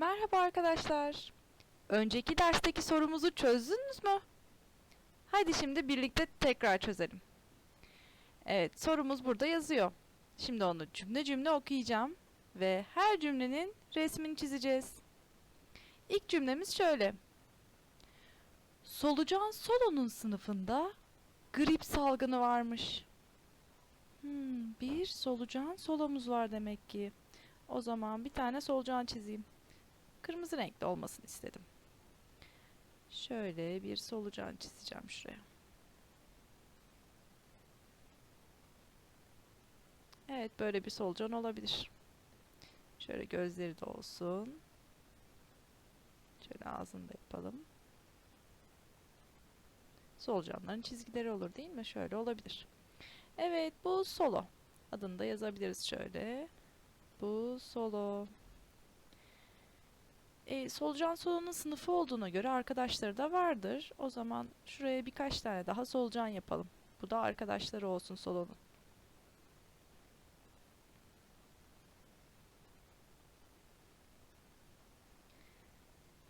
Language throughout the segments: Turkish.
Merhaba arkadaşlar. Önceki dersteki sorumuzu çözdünüz mü? Haydi şimdi birlikte tekrar çözelim. Evet, sorumuz burada yazıyor. Şimdi onu cümle cümle okuyacağım ve her cümlenin resmini çizeceğiz. İlk cümlemiz şöyle. Solucan Solo'nun sınıfında grip salgını varmış. Hmm, bir solucan solomuz var demek ki. O zaman bir tane solucan çizeyim. Kırmızı renkli olmasını istedim. Şöyle bir solucan çizeceğim şuraya. Evet böyle bir solucan olabilir. Şöyle gözleri de olsun. Şöyle ağzını da yapalım. Solucanların çizgileri olur değil mi? Şöyle olabilir. Evet bu solo. Adını da yazabiliriz şöyle. Bu solo. E, solucan solonun sınıfı olduğuna göre arkadaşları da vardır. O zaman şuraya birkaç tane daha solucan yapalım. Bu da arkadaşları olsun solonun.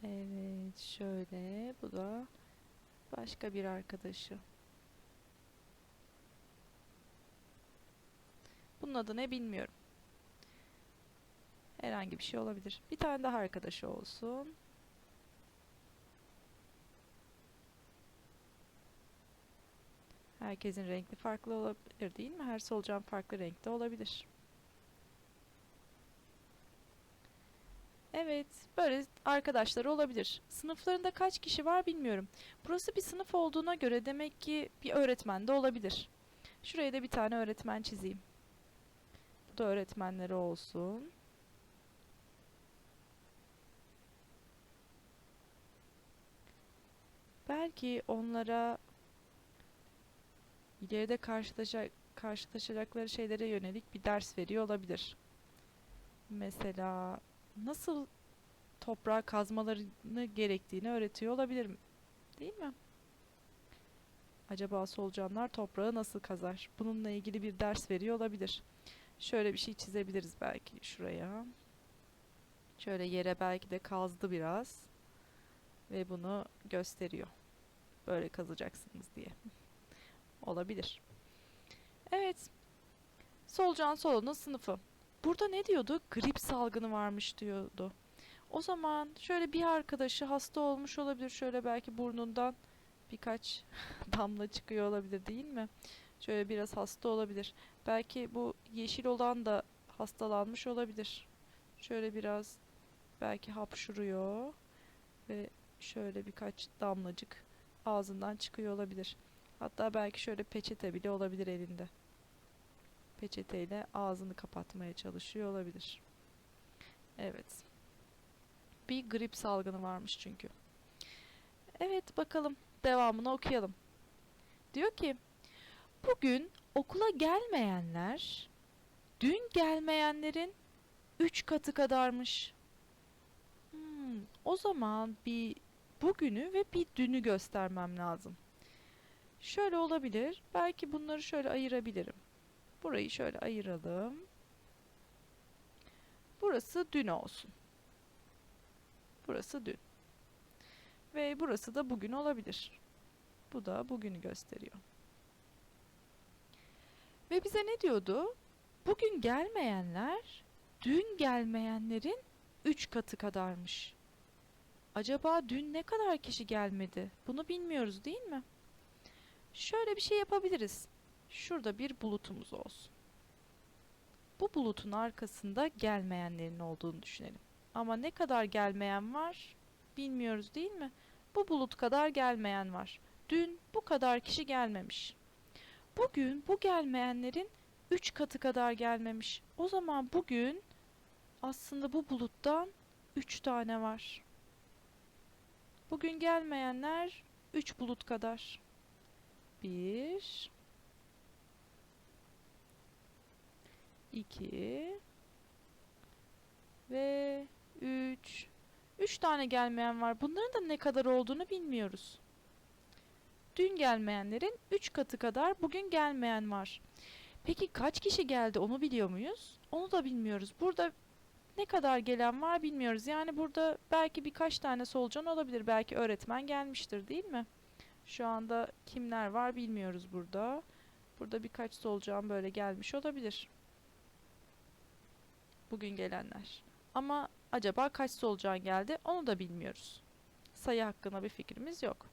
Evet şöyle bu da başka bir arkadaşı. Bunun adı ne bilmiyorum. Herhangi bir şey olabilir. Bir tane daha arkadaşı olsun. Herkesin renkli farklı olabilir değil mi? Her solucan farklı renkte olabilir. Evet, böyle arkadaşları olabilir. Sınıflarında kaç kişi var bilmiyorum. Burası bir sınıf olduğuna göre demek ki bir öğretmen de olabilir. Şuraya da bir tane öğretmen çizeyim. Bu da öğretmenleri olsun. Belki onlara ileride karşılaşacak, karşılaşacakları şeylere yönelik bir ders veriyor olabilir. Mesela nasıl toprağa kazmalarını gerektiğini öğretiyor olabilir değil mi? Acaba solucanlar toprağı nasıl kazar? Bununla ilgili bir ders veriyor olabilir. Şöyle bir şey çizebiliriz belki şuraya. Şöyle yere belki de kazdı biraz ve bunu gösteriyor. Böyle kazacaksınız diye. Olabilir. Evet. Solucan Solo'nun sınıfı. Burada ne diyordu? Grip salgını varmış diyordu. O zaman şöyle bir arkadaşı hasta olmuş olabilir. Şöyle belki burnundan birkaç damla çıkıyor olabilir değil mi? Şöyle biraz hasta olabilir. Belki bu yeşil olan da hastalanmış olabilir. Şöyle biraz belki hapşuruyor ve şöyle birkaç damlacık ağzından çıkıyor olabilir. Hatta belki şöyle peçete bile olabilir elinde. Peçeteyle ağzını kapatmaya çalışıyor olabilir. Evet. Bir grip salgını varmış çünkü. Evet bakalım devamını okuyalım. Diyor ki bugün okula gelmeyenler dün gelmeyenlerin 3 katı kadarmış. Hmm, o zaman bir bugünü ve bir dünü göstermem lazım. Şöyle olabilir. Belki bunları şöyle ayırabilirim. Burayı şöyle ayıralım. Burası dün olsun. Burası dün. Ve burası da bugün olabilir. Bu da bugünü gösteriyor. Ve bize ne diyordu? Bugün gelmeyenler dün gelmeyenlerin 3 katı kadarmış. Acaba dün ne kadar kişi gelmedi? Bunu bilmiyoruz değil mi? Şöyle bir şey yapabiliriz. Şurada bir bulutumuz olsun. Bu bulutun arkasında gelmeyenlerin olduğunu düşünelim. Ama ne kadar gelmeyen var bilmiyoruz değil mi? Bu bulut kadar gelmeyen var. Dün bu kadar kişi gelmemiş. Bugün bu gelmeyenlerin 3 katı kadar gelmemiş. O zaman bugün aslında bu buluttan 3 tane var. Bugün gelmeyenler 3 bulut kadar. 1 2 ve 3 3 tane gelmeyen var. Bunların da ne kadar olduğunu bilmiyoruz. Dün gelmeyenlerin 3 katı kadar bugün gelmeyen var. Peki kaç kişi geldi onu biliyor muyuz? Onu da bilmiyoruz. Burada ne kadar gelen var bilmiyoruz. Yani burada belki birkaç tane solucan olabilir. Belki öğretmen gelmiştir değil mi? Şu anda kimler var bilmiyoruz burada. Burada birkaç solucan böyle gelmiş olabilir. Bugün gelenler. Ama acaba kaç solucan geldi onu da bilmiyoruz. Sayı hakkında bir fikrimiz yok.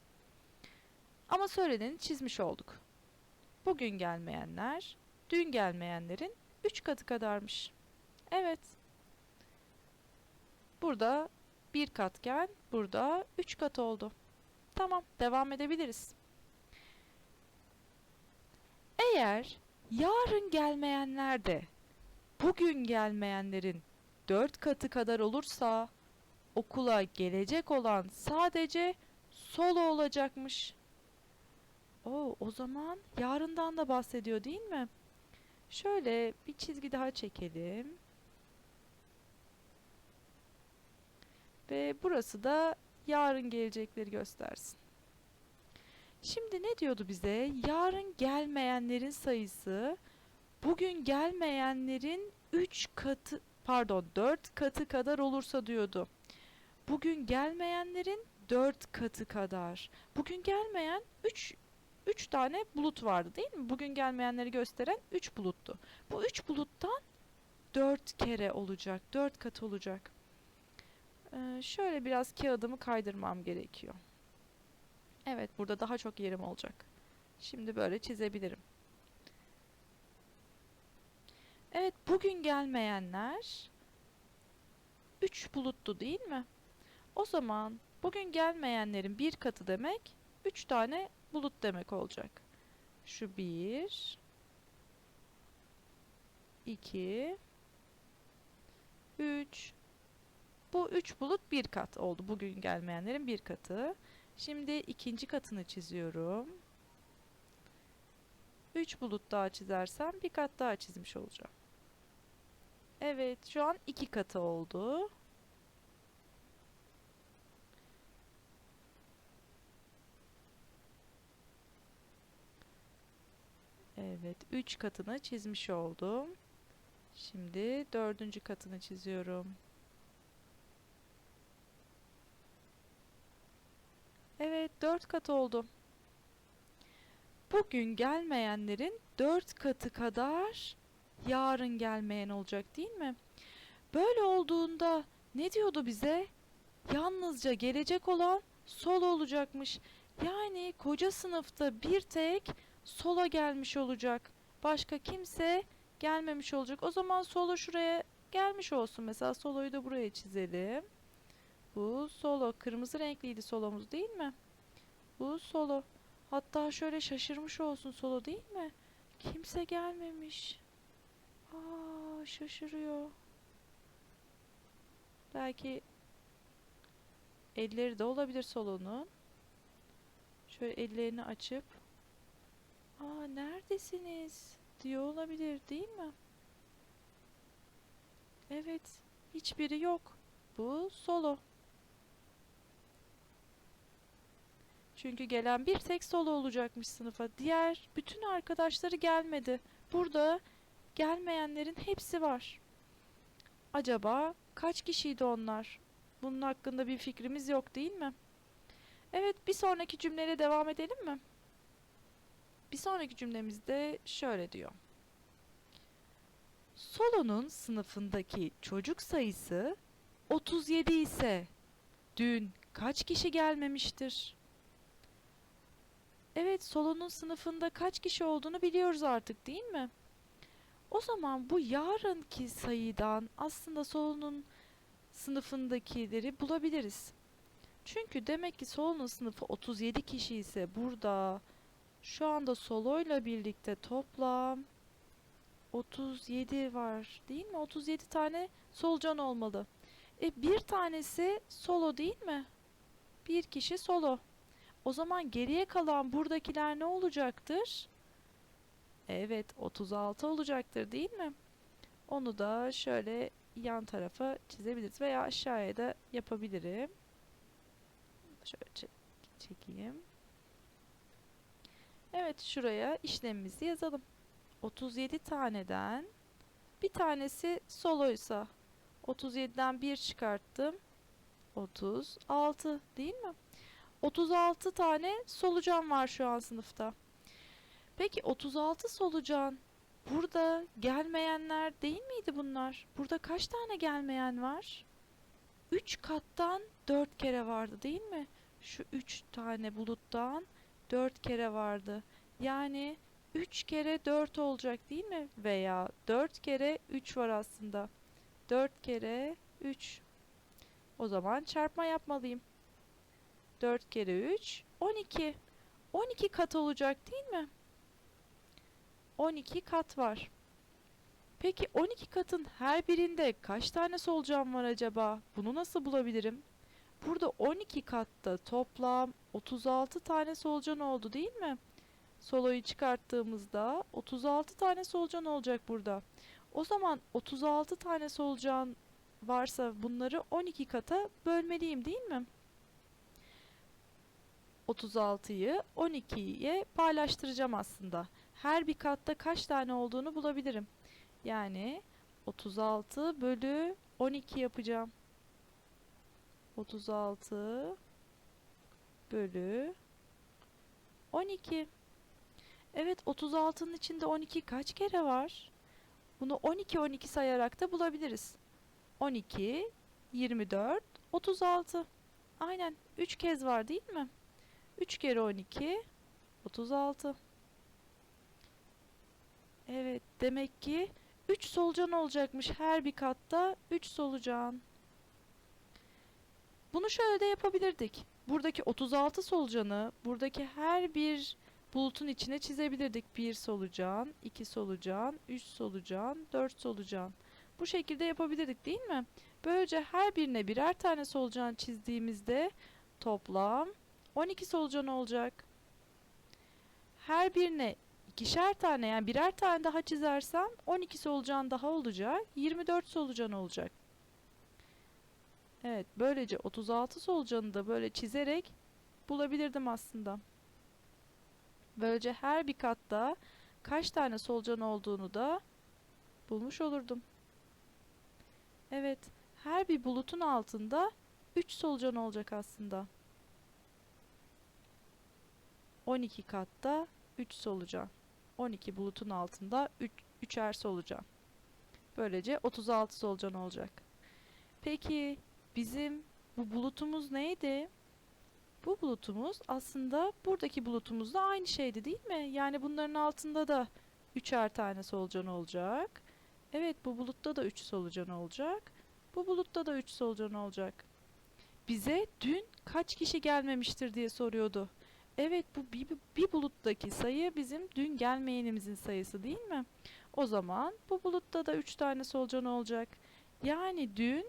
Ama söyleneni çizmiş olduk. Bugün gelmeyenler, dün gelmeyenlerin 3 katı kadarmış. Evet. Burada bir katken burada 3 kat oldu. Tamam, devam edebiliriz. Eğer yarın gelmeyenler de bugün gelmeyenlerin 4 katı kadar olursa okula gelecek olan sadece solo olacakmış. Oo, o zaman yarından da bahsediyor değil mi? Şöyle bir çizgi daha çekelim. Ve burası da yarın gelecekleri göstersin. Şimdi ne diyordu bize? Yarın gelmeyenlerin sayısı bugün gelmeyenlerin 3 katı pardon 4 katı kadar olursa diyordu. Bugün gelmeyenlerin 4 katı kadar. Bugün gelmeyen 3 3 tane bulut vardı değil mi? Bugün gelmeyenleri gösteren 3 buluttu. Bu 3 buluttan 4 kere olacak. 4 kat olacak. Ee, şöyle biraz kağıdımı kaydırmam gerekiyor. Evet burada daha çok yerim olacak. Şimdi böyle çizebilirim. Evet bugün gelmeyenler 3 buluttu değil mi? O zaman bugün gelmeyenlerin bir katı demek 3 tane bulut demek olacak. Şu 1 2 3 Bu 3 bulut bir kat oldu. Bugün gelmeyenlerin bir katı. Şimdi ikinci katını çiziyorum. 3 bulut daha çizersem bir kat daha çizmiş olacağım. Evet, şu an iki katı oldu. Evet, 3 katını çizmiş oldum. Şimdi dördüncü katını çiziyorum. Evet, 4 kat oldu. Bugün gelmeyenlerin 4 katı kadar yarın gelmeyen olacak değil mi? Böyle olduğunda ne diyordu bize? Yalnızca gelecek olan solo olacakmış. Yani koca sınıfta bir tek sola gelmiş olacak. Başka kimse gelmemiş olacak. O zaman solo şuraya gelmiş olsun. Mesela soloyu da buraya çizelim. Bu solo. Kırmızı renkliydi solomuz değil mi? Bu solo. Hatta şöyle şaşırmış olsun solo değil mi? Kimse gelmemiş. Aa, şaşırıyor. Belki elleri de olabilir solonun. Şöyle ellerini açıp Aa neredesiniz? diyor olabilir değil mi? Evet. Hiçbiri yok. Bu solo. Çünkü gelen bir tek solo olacakmış sınıfa. Diğer bütün arkadaşları gelmedi. Burada gelmeyenlerin hepsi var. Acaba kaç kişiydi onlar? Bunun hakkında bir fikrimiz yok değil mi? Evet, bir sonraki cümleyle devam edelim mi? Bir sonraki cümlemizde şöyle diyor. Solo'nun sınıfındaki çocuk sayısı 37 ise dün kaç kişi gelmemiştir? Evet, Solo'nun sınıfında kaç kişi olduğunu biliyoruz artık değil mi? O zaman bu yarınki sayıdan aslında Solo'nun sınıfındakileri bulabiliriz. Çünkü demek ki Solo'nun sınıfı 37 kişi ise burada şu anda Solo'yla birlikte toplam 37 var değil mi? 37 tane solucan olmalı. E bir tanesi solo değil mi? Bir kişi solo. O zaman geriye kalan buradakiler ne olacaktır? Evet 36 olacaktır değil mi? Onu da şöyle yan tarafa çizebiliriz veya aşağıya da yapabilirim. Şöyle çek çekeyim. Evet şuraya işlemimizi yazalım. 37 taneden bir tanesi soloysa 37'den 1 çıkarttım. 36 değil mi? 36 tane solucan var şu an sınıfta. Peki 36 solucan burada gelmeyenler değil miydi bunlar? Burada kaç tane gelmeyen var? 3 kattan 4 kere vardı değil mi? Şu 3 tane buluttan 4 kere vardı. Yani 3 kere 4 olacak değil mi? Veya 4 kere 3 var aslında. 4 kere 3. O zaman çarpma yapmalıyım. 4 kere 3 12. 12 kat olacak değil mi? 12 kat var. Peki 12 katın her birinde kaç tane solucan var acaba? Bunu nasıl bulabilirim? Burada 12 katta toplam 36 tane solucan oldu değil mi? Soloyu çıkarttığımızda 36 tane solucan olacak burada. O zaman 36 tane solucan varsa bunları 12 kata bölmeliyim değil mi? 36'yı 12'ye paylaştıracağım aslında. Her bir katta kaç tane olduğunu bulabilirim. Yani 36 bölü 12 yapacağım. 36 bölü 12. Evet 36'nın içinde 12 kaç kere var? Bunu 12 12 sayarak da bulabiliriz. 12, 24, 36. Aynen 3 kez var değil mi? 3 kere 12, 36. Evet demek ki 3 solucan olacakmış her bir katta 3 solucan. Bunu şöyle de yapabilirdik. Buradaki 36 solucanı buradaki her bir bulutun içine çizebilirdik. 1 solucan, 2 solucan, 3 solucan, 4 solucan. Bu şekilde yapabilirdik değil mi? Böylece her birine birer tane solucan çizdiğimizde toplam 12 solucan olacak. Her birine ikişer tane yani birer tane daha çizersem 12 solucan daha olacak. 24 solucan olacak. Evet böylece 36 solucanı da böyle çizerek bulabilirdim aslında. Böylece her bir katta kaç tane solucan olduğunu da bulmuş olurdum. Evet, her bir bulutun altında 3 solucan olacak aslında. 12 katta 3 solucan. 12 bulutun altında 3 üçer solucan. Böylece 36 solucan olacak. Peki bizim bu bulutumuz neydi? Bu bulutumuz aslında buradaki bulutumuzla aynı şeydi değil mi? Yani bunların altında da üçer tane solucan olacak. Evet bu bulutta da üç solucan olacak. Bu bulutta da üç solucan olacak. Bize dün kaç kişi gelmemiştir diye soruyordu. Evet bu bir, bir buluttaki sayı bizim dün gelmeyenimizin sayısı değil mi? O zaman bu bulutta da üç tane solucan olacak. Yani dün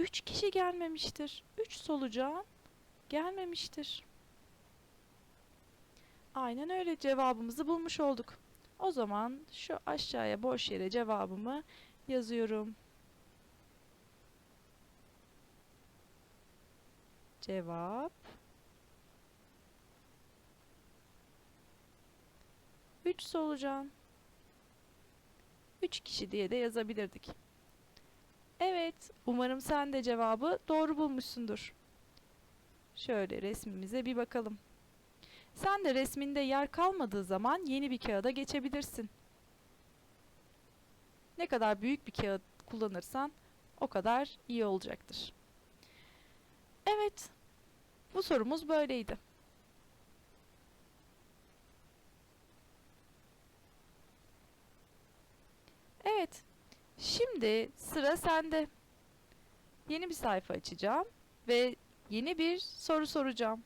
üç kişi gelmemiştir. Üç solucan gelmemiştir. Aynen öyle cevabımızı bulmuş olduk. O zaman şu aşağıya boş yere cevabımı yazıyorum. Cevap 3 solucan. 3 kişi diye de yazabilirdik. Evet, umarım sen de cevabı doğru bulmuşsundur. Şöyle resmimize bir bakalım. Sen de resminde yer kalmadığı zaman yeni bir kağıda geçebilirsin. Ne kadar büyük bir kağıt kullanırsan o kadar iyi olacaktır. Evet, bu sorumuz böyleydi. Evet, şimdi sıra sende. Yeni bir sayfa açacağım ve yeni bir soru soracağım.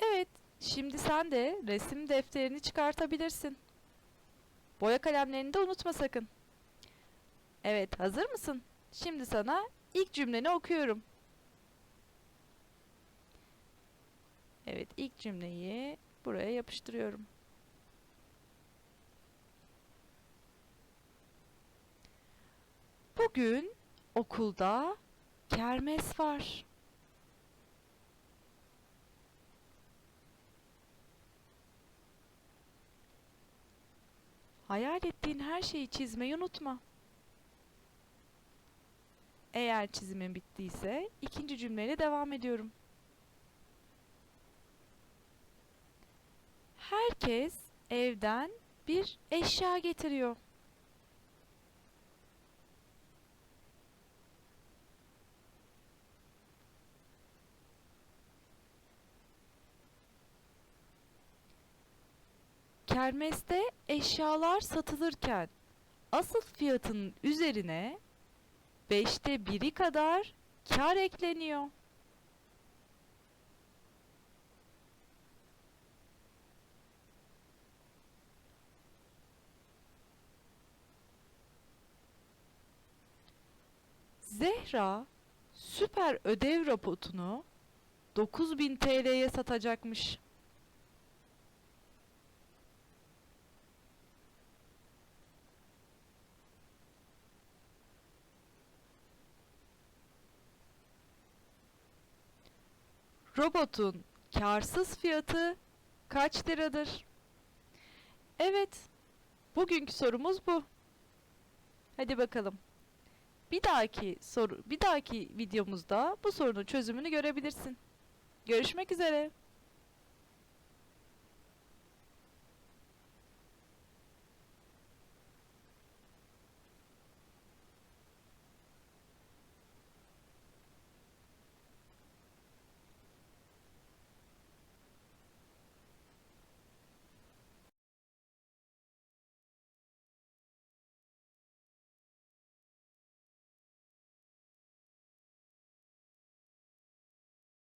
Evet, şimdi sen de resim defterini çıkartabilirsin. Boya kalemlerini de unutma sakın. Evet, hazır mısın? Şimdi sana ilk cümleni okuyorum. Evet, ilk cümleyi buraya yapıştırıyorum. Bugün okulda kermes var. Hayal ettiğin her şeyi çizmeyi unutma. Eğer çizimin bittiyse ikinci cümleyle devam ediyorum. Herkes evden bir eşya getiriyor. Kermeste eşyalar satılırken asıl fiyatının üzerine beşte biri kadar kar ekleniyor. Zehra süper ödev rapotunu 9000 TL'ye satacakmış. Robotun karsız fiyatı kaç liradır? Evet, bugünkü sorumuz bu. Hadi bakalım. Bir dahaki soru, bir dahaki videomuzda bu sorunun çözümünü görebilirsin. Görüşmek üzere.